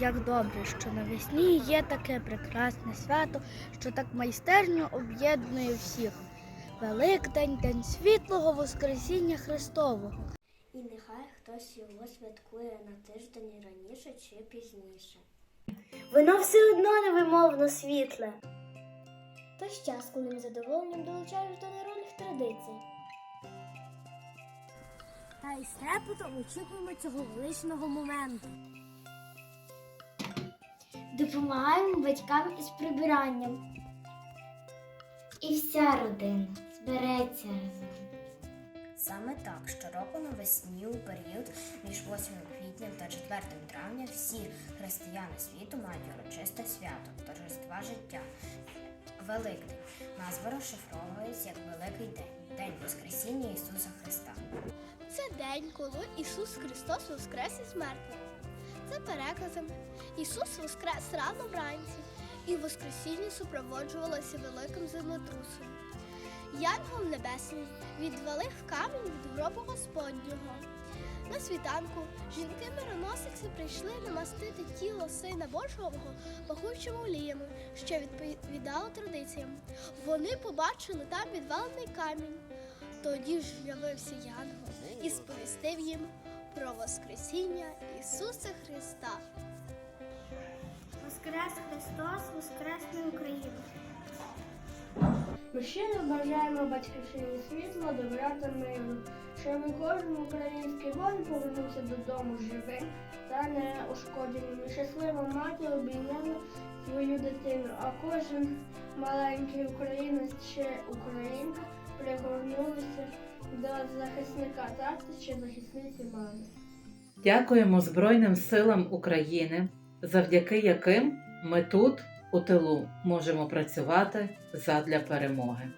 Як добре, що навесні є таке прекрасне свято, що так майстерно об'єднує всіх. Великдень, День світлого Воскресіння Христового. І нехай хтось його святкує на тиждень раніше чи пізніше. Воно все одно невимовно світле. Тож час, коли ми задоволенням долучаєш до народних традицій. Та й з трепетом очікуємо цього величного моменту. Допомагаємо батькам із прибиранням. І вся родина збереться разом. Саме так, щороку навесні у період між 8 квітня та 4 травня всі християни світу мають урочисте свято торжества життя. Великдень. Назва розшифровується як Великий День, День Воскресіння Ісуса Христа. Це день, коли Ісус Христос воскрес із мертвих. За переказом, Ісус воскрес рано вранці, і Воскресіння супроводжувалося великим землетрусом. Янгол Небесний відвалив камінь від гробу Господнього. На світанку жінки-мироносиці прийшли намастити тіло Сина Божого пахучими оліями, що відповідало традиціям. Вони побачили там відвалений камінь. Тоді ж з'явився Янгол і сповістив їм про Воскресіння Ісуса Христа. Воскрес Христос, Воскресне Україна. Ми щиро бажаємо батьківщині світла, добра та миру, щоб кожен український воїн повернувся додому живим та неушкодженим. І щаслива мати обійняла свою дитину, а кожен маленький українець чи українка пригорнулися до захисника тата чи захисниці мами. Дякуємо Збройним силам України, завдяки яким ми тут, у тилу, можемо працювати задля перемоги.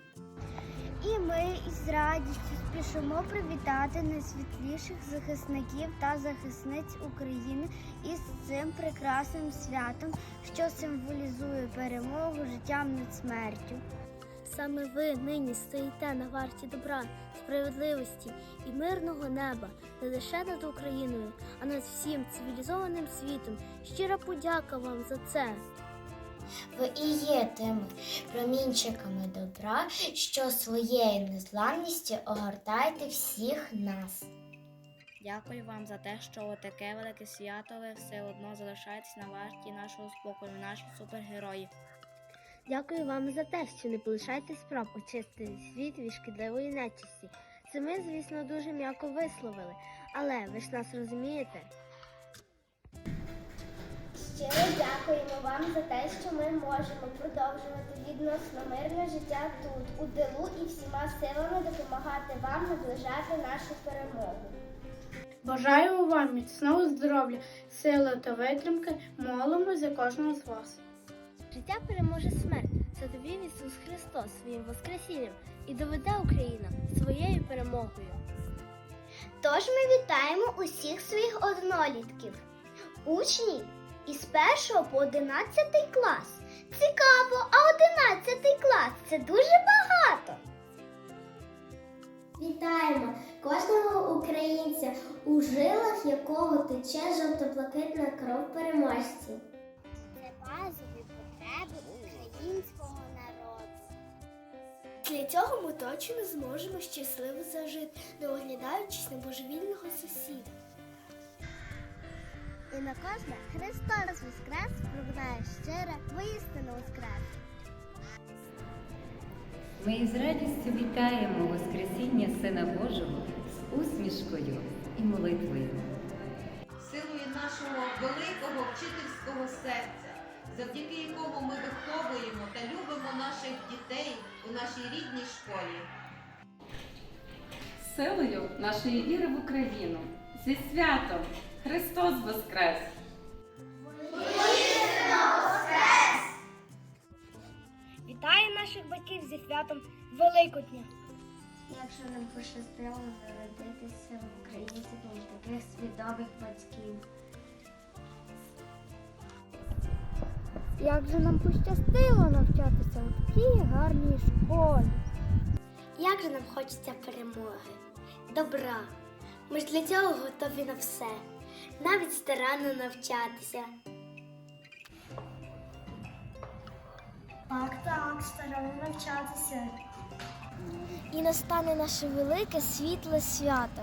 І ми із радістю спішимо привітати найсвітліших захисників та захисниць України із цим прекрасним святом, що символізує перемогу життям над смертю. Саме ви нині стоїте на варті добра, справедливості і мирного неба не лише над Україною, а над всім цивілізованим світом. Щира подяка вам за це. Ви і є тими промінчиками добра, що своєю незламністю огортаєте всіх нас. Дякую вам за те, що у таке велике свято ви все одно залишаєтесь на варті нашого спокою, наші супергерої. Дякую вам за те, що не полишаєте спроб очистити світ від шкідливої нечисті. Це ми, звісно, дуже м'яко висловили, але ви ж нас розумієте. Щиро дякуємо вам за те, що ми можемо продовжувати відносно мирне життя тут, у тилу і всіма силами допомагати вам наближати нашу перемогу. Бажаємо вам міцного здоров'я, сили та витримки, молимо за кожного з вас. Життя переможе смерть. Це довів Ісус Христос своїм Воскресінням і доведе Україна своєю перемогою. Тож ми вітаємо усіх своїх однолітків, учнів із 1 по 11 клас. Цікаво, а 11 клас це дуже багато. Вітаємо кожного українця, у жилах якого тече жовто-блакитна кров переможців. Для цього ми точно зможемо щасливо зажити, не оглядаючись на божевільного сусіда. І на кожне Христос Воскрес прибуває щире, воістину Воскрес. Ми із радістю вітаємо Воскресіння Сина Божого з усмішкою і молитвою. силою нашого великого вчительського серця, завдяки якому ми виховуємо та любимо наших дітей у нашій рідній школі. силою нашої віри в Україну. Зі святом Христос Воскрес! Воскрес! Вітаю наших батьків зі святом Великодня! Якщо нам пощастило народитися в Україні від таких свідомих батьків. Як же нам пощастило навчатися у такій гарній школі? Як же нам хочеться перемоги, добра. Ми ж для цього готові на все, навіть старанно навчатися. Так, так, стараємо навчатися. І настане наше велике світле свято.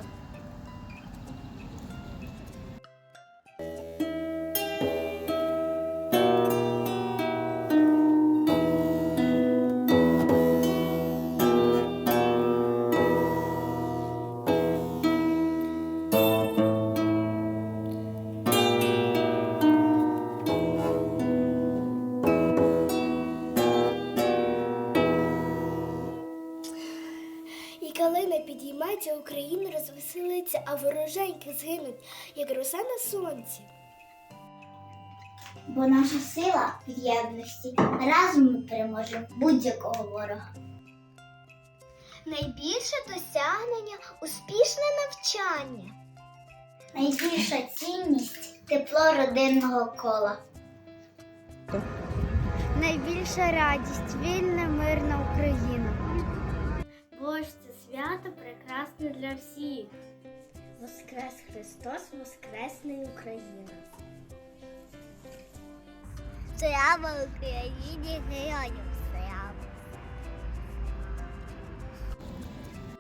Не підійметься, Україна розвеселиться, а вороженьки згинуть, як роса на сонці. Бо наша сила в єдності. Разом ми переможемо будь-якого ворога. Найбільше досягнення успішне навчання. Найбільша цінність тепло родинного кола. Найбільша радість вільна мирна Україна. Бо ж це свято прекрасне для всіх. Воскрес Христос, Воскресне Україна. Слава Україні, героям!